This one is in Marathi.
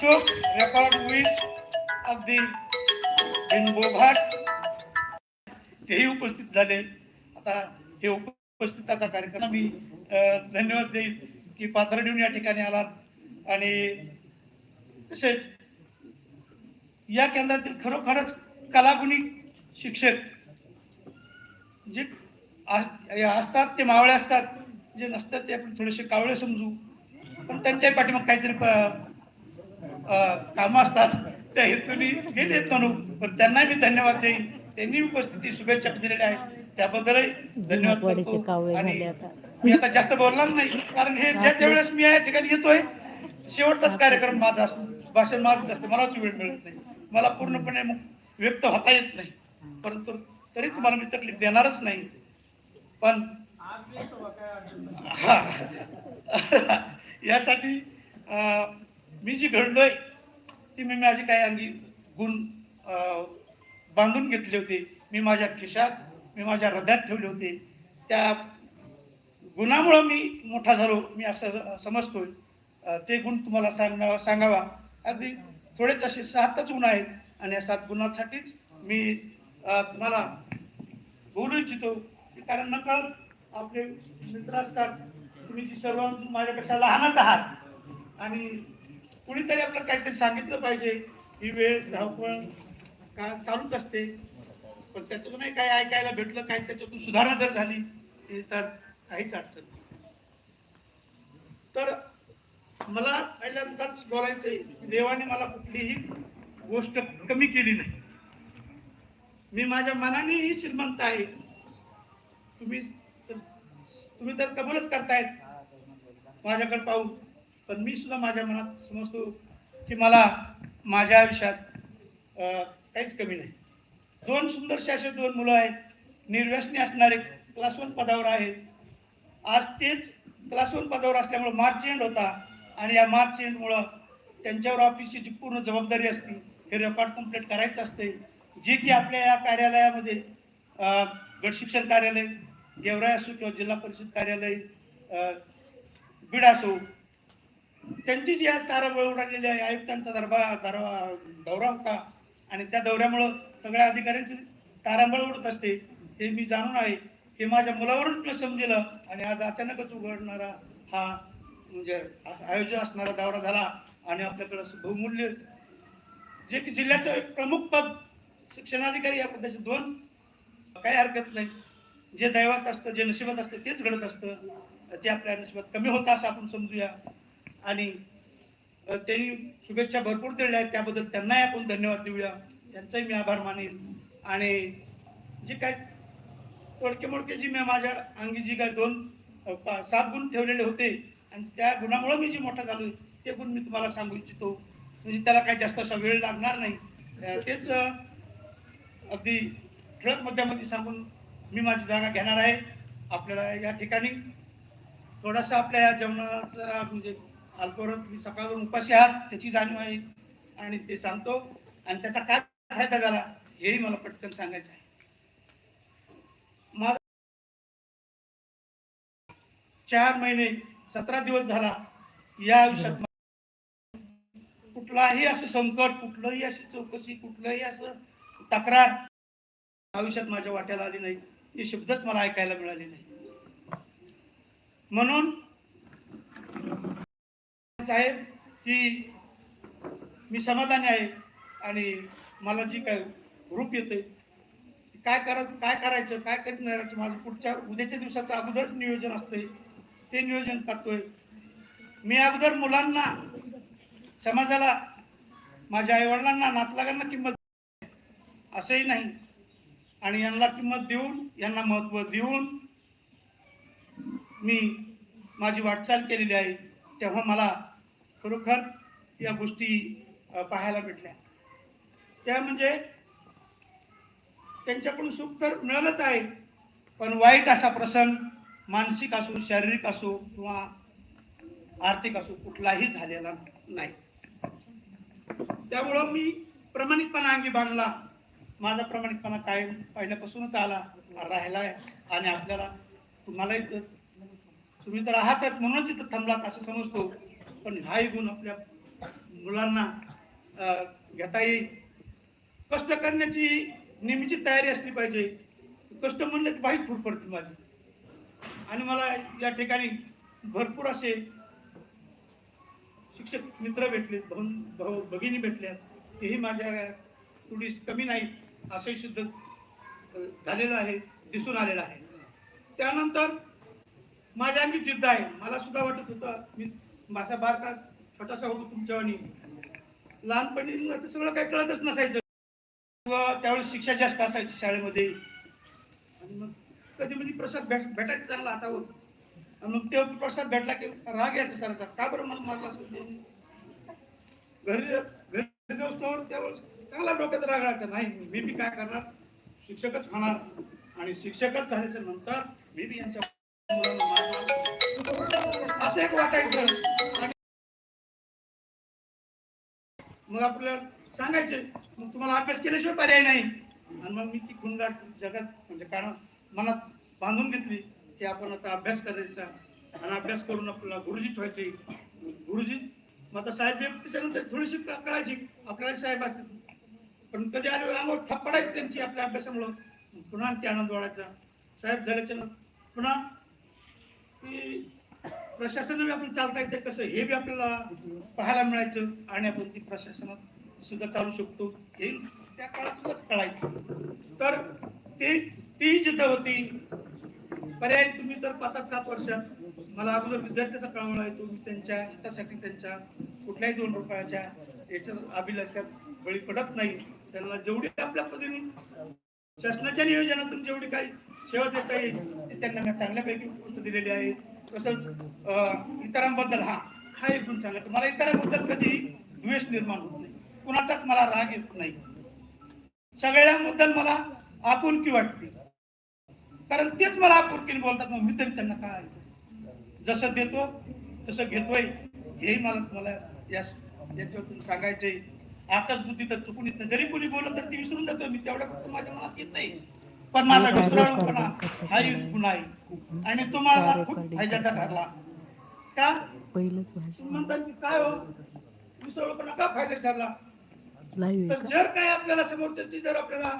चोख रेकॉर्ड होईल अगदी बिनबोघाट तेही उपस्थित झाले. आता हे उपस्थिताचा कार्यक्रम मी धन्यवाद देईल की पाथर्डीहून या ठिकाणी आलात. आणि तसेच या केंद्रातील खरोखरच कलागुणी शिक्षक जे असतात ते मावळे असतात जे नसतात ते आपण थोडेसे कावळे समजू. पण त्यांच्याही पाठीमाग काहीतरी कामं असतात त्या हेतूने गेलेत म्हणून पण त्यांनाही मी धन्यवाद देईन. त्यांनी उपस्थिती शुभेच्छा दिलेल्या आहेत. त्याबद्दलही धन्यवाद करतो. आणि मी आता जास्त बोलणार नाही कारण हे ज्या ज्या वेळेस मी या ठिकाणी येतोय शेवटचाच कार्यक्रम माझा असतो. भाषण माझंच असतं. मलाच वेळ मिळत नाही. मला पूर्णपणे व्यक्त होता येत नाही. परंतु तरी तुम्हाला मी तकलीफ देणारच नाही. पण. यासाठी अं, मी जी घडलोय ती मी माझे काही अंगी गुण बांधून घेतले होते. मी माझ्या खिशात मी माझ्या हृदयात ठेवले होते. त्या गुणामुळं मी मोठा झालो मी असं समजतोय. ते गुण तुम्हाला सांगा सांगावा. अगदी थोडेच असे सातच गुण आहेत आणि या सात गुणांसाठीच मी तुम्हाला बोलू इच्छितो. की कारण नकळत आपले मित्र असतात. तुम्ही जी सर्व माझ्यापेक्षा लहानच आहात. आणि कुणीतरी आपल्याला काहीतरी सांगितलं पाहिजे. ही वेळ धावपळ का चालूच असते. पण त्याच्यातूनही काही ऐकायला भेटलं काही त्याच्यातून सुधारणा जर झाली तर काहीच अडचण तर मला पहिल्यांदाच बोलायचंय देवाने मला कुठलीही गोष्ट कमी केली नाही. मी माझ्या मनानेही श्रीमंत आहे. तुम्ही तुम्ही तर कबूलच करतायत. माझ्याकडे पाहून. पण मी सुद्धा माझ्या मनात समजतो की मला माझ्या आयुष्यात काहीच कमी नाही. दोन सुंदरसे असे दोन मुलं आहेत. निर्व्यसनी असणारे क्लास वन पदावर आहेत. आज तेच क्लास वन पदावर असल्यामुळं मार्च एंड होता आणि या मार्च एंडमुळं त्यांच्यावर ऑफिसची जी पूर्ण जबाबदारी असते हे रेकॉर्ड कंप्लीट करायचं असते जे की आपल्या या कार्यालयामध्ये गट शिक्षण कार्यालय गेवराय असो किंवा जिल्हा परिषद कार्यालय बीड असो त्यांची जी आज ताराबळ उडालेली आहे आयुक्तांचा दरबार दरवा दौरा होता. आणि त्या दौऱ्यामुळं सगळ्या अधिकाऱ्यांची तारांबळ उडत असते हे मी जाणून आहे. हे माझ्या मुलावरून मी समजेलं. आणि आज अचानकच उघडणारा हा म्हणजे आयोजित आयोजन असणारा दौरा झाला. आणि आपल्याकडं बहुमूल्य जे की जिल्ह्याचं एक प्रमुख पद शिक्षणाधिकारी या पदाचे दोन काही हरकत नाही. जे दैवात असतं जे नशिबात असतं तेच घडत असतं. ते आपल्या नशिबात कमी होतं असं आपण समजूया. आणि त्यांनी शुभेच्छा भरपूर दिल्या आहेत. त्याबद्दल त्यांनाही आपण धन्यवाद देऊया. त्यांचाही मी आभार मानेन. आणि जे काय तोडके मोडके जी मी माझ्या अंगी जी काय दोन पा- सात गुण ठेवलेले होते आणि त्या गुणामुळे मी जे मोठा झालो ते गुण मी तुम्हाला सांगू इच्छितो. म्हणजे त्याला काही जास्त असा वेळ लागणार नाही. तेच अगदी ठळक मुद्द्यामध्ये सांगून मी माझी जागा घेणार आहे. आपल्याला या ठिकाणी थोडासा आपल्या या जेवणाचा म्हणजे अल्पवर तुम्ही सकाळवरून उपाशी आहात त्याची जाणीव आहे. आणि ते सांगतो. आणि त्याचा काय फायदा झाला हेही मला पटकन सांगायचं आहे. माझा चार महिने सतरा दिवस झाला या आयुष्यात कुठलाही असं संकट कुठलंही अशी चौकशी कुठलंही असं तक्रार आयुष्यात माझ्या वाट्याला आली नाही. हे शब्दच मला ऐकायला मिळाले नाही. म्हणून साहेब की मी समाधानी आहे आणि मला जी काय रूप येते काय करत काय करायचं काय करीत नाही करायचं माझं पुढच्या उद्याच्या दिवसाचं अगोदरच नियोजन असतंय. ते नियोजन करतोय. मी अगोदर मुलांना समाजाला माझ्या आईवडिलांना नातलागांना किंमत असंही नाही. आणि यांना किंमत देऊन यांना महत्त्व देऊन मी माझी वाटचाल केलेली आहे. तेव्हा मला खरोखर या गोष्टी पाहायला भेटल्या. त्या म्हणजे त्यांच्याकडून सुख तर मिळालंच आहे पण वाईट असा प्रसंग मानसिक असो शारीरिक असो किंवा आर्थिक असो कुठलाही झालेला नाही. त्यामुळं मी प्रामाणिकपणा अंगी बांधला. माझा प्रामाणिकपणा कायम पहिल्यापासूनच आला राहिलाय आणि आपल्याला तुम्हालाही तुम्ही तर आहातच म्हणूनच इथं थांबलात असं समजतो. पण हाही गुण आपल्या मुलांना घेता येईल कष्ट करण्याची नेहमीची तयारी असली पाहिजे. कष्ट म्हणले की बाईक फूट पडते माझी. आणि मला या ठिकाणी भरपूर असे शिक्षक मित्र भेटले भाऊ भाऊ भगिनी भेटल्या. तेही माझ्या थोडी कमी नाही असंही सिद्ध झालेलं आहे दिसून आलेलं आहे. त्यानंतर माझ्या अंगी जिद्द आहे. मला सुद्धा वाटत होतं मी माझा बारका छोटासा होतो तुमच्यावानी लहानपणी तर सगळं काही कळतच नसायचं. त्यावेळी त्यावेळेस शिक्षा जास्त असायची शाळेमध्ये. आणि मग कधी कधी प्रसाद भेट भेटायचा चांगला हातावर. आणि मग ते प्रसाद भेटला की राग यायचा सराचा. का बरं मला मारला असेल घरी घरी जाऊस त्यावेळेस चांगला डोक्यात राग राहायचा नाही मी बी काय करणार? शिक्षकच होणार. आणि शिक्षकच झाल्याच्यानंतर मी बी यांच्या असं एक वाटायचं. मग आपल्याला सांगायचे मग तुम्हाला अभ्यास केल्याशिवाय पर्याय नाही. आणि मग मी ती खुणगाट जगात म्हणजे कारण मनात बांधून घेतली की आपण आता अभ्यास करायचा. आणि अभ्यास करून आपल्याला गुरुजीच व्हायचे. गुरुजी मग आता साहेब त्याच्यानंतर थोडीशी कळायची आपल्याला साहेब असतील. पण कधी आले अंगावर थप्पडायची त्यांची आपल्या अभ्यासामुळं. पुन्हा ते आनंद वाढायचा. साहेब झाल्याच्या पुन्हा की प्रशासन बी आपण चालता येते कसं हे बी आपल्याला पाहायला मिळायचं आणि आपण ती प्रशासनात सुद्धा चालू शकतो. हे त्या काळात सुद्धा कळायचं. तर ते ती जिद्द होती. पर्याय तुम्ही तर पाच सात वर्षात. मला अगोदर विद्यार्थ्याचा कळवळा येतो मी त्यांच्या हितासाठी त्यांच्या कुठल्याही दोन रुपयाच्या याच्या अभिलाषात बळी पडत नाही. त्यांना जेवढी आपल्या पद्धतीने शासनाच्या नियोजनातून जेवढी काही सेवा देता येईल त्यांना चांगल्यापैकी गोष्ट दिलेली आहे. तसंच इतरांबद्दल हा हा एक गुण सांगायचा मला इतरांबद्दल कधी द्वेष निर्माण होत नाही. कुणाचाच मला राग येत नाही. सगळ्यांबद्दल मला आपुलकी वाटते. कारण तेच मला आपुलकीने बोलतात मग मी तरी त्यांना काय जसं देतो तसं घेतोय. हेही मला तुम्हाला या याच्यातून सांगायचंय. आकाशबुद्धी तर चुकून येत नाही जरी कोणी बोलत तर ती विसरून जातो मी तेवढ्या फक्त माझ्या मनात येत नाही. पण माझा विसराळूपणा हा एक गुन्हा आहे आणि तो मला खूप फायद्याचा ठरला. का? पहिलंच भाषण. तुम्ही म्हणता की काय हो? विसराळूपणा का फायदा ठरला? तर जर काय आपल्याला समोरच्याची जर आपल्याला